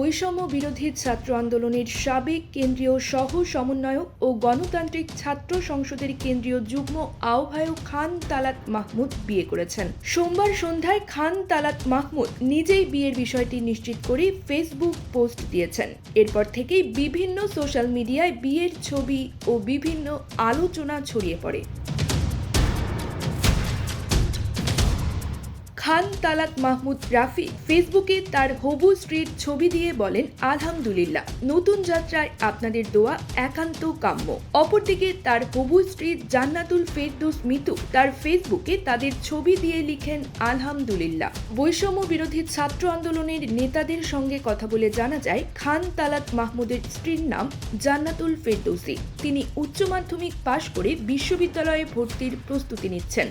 বৈষম্য বিরোধী ছাত্র আন্দোলনের সাবেক কেন্দ্রীয় সহ সমন্বয়ক ও গণতান্ত্রিক ছাত্র সংসদের কেন্দ্রীয় যুগ্ম আহ্বায়ক খান তালাত মাহমুদ বিয়ে করেছেন। সোমবার সন্ধ্যায় খান তালাত মাহমুদ নিজেই বিয়ের বিষয়টি নিশ্চিত করে ফেসবুক পোস্ট দিয়েছেন। এরপর থেকেই বিভিন্ন সোশ্যাল মিডিয়ায় বিয়ের ছবি ও বিভিন্ন আলোচনা ছড়িয়ে পড়ে। খান তালাত মাহমুদ রাফি ফেসবুকে তার হবু স্ত্রীর ছবি দিয়ে বলেন, আলহামদুলিল্লাহ, নতুন যাত্রায় আপনাদের দোয়া একান্ত কাম্য। অপরদিকে তার হবু স্ত্রী জান্নাতুল ফেরদৌস মিতু তার ফেসবুকে তাদের ছবি দিয়ে লিখেন, আলহামদুলিল্লাহ। বৈষম্য বিরোধী ছাত্র আন্দোলনের নেতাদের সঙ্গে কথা বলে জানা যায়, খান তালাত মাহমুদের স্ত্রীর নাম জান্নাতুল ফেরদৌসি। তিনি উচ্চ মাধ্যমিক পাশ করে বিশ্ববিদ্যালয়ে ভর্তির প্রস্তুতি নিচ্ছেন।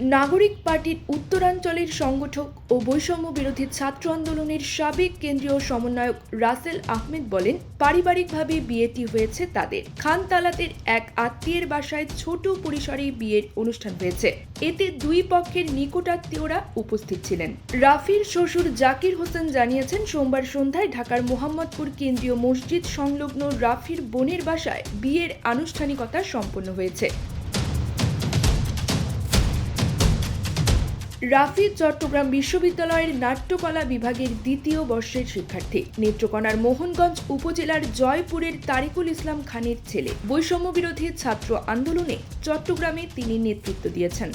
নাগরিক পার্টির উত্তরাঞ্চলের সংগঠক ও বৈষম্য বিরোধী ছাত্র আন্দোলনের সাবেক কেন্দ্রীয় সমন্বয়ক রাসেল আহমেদ বলেন, পারিবারিকভাবে বিয়েটি হয়েছে তাদের। খান তালাতের এক আত্মীয়ের বাসায় ছোট পরিসরে বিয়ের অনুষ্ঠান হয়েছে। এতে দুই পক্ষের নিকটাত্মীয়রা উপস্থিত ছিলেন। রাফির শ্বশুর জাকির হোসেন জানিয়েছেন, সোমবার সন্ধ্যায় ঢাকার মোহাম্মদপুর কেন্দ্রীয় মসজিদ সংলগ্ন রাফির বোনের বাসায় বিয়ের আনুষ্ঠানিকতা সম্পন্ন হয়েছে। রাফি চট্টগ্রাম বিশ্ববিদ্যালয়ের নাট্যকলা বিভাগের দ্বিতীয় বর্ষের শিক্ষার্থী। নেত্রকোনার মোহনগঞ্জ উপজেলার জয়পুরের তারিকুল ইসলাম খানের ছেলে। বৈষম্য বিরোধী ছাত্র আন্দোলনে চট্টগ্রামে তিনি নেতৃত্ব দিয়েছেন।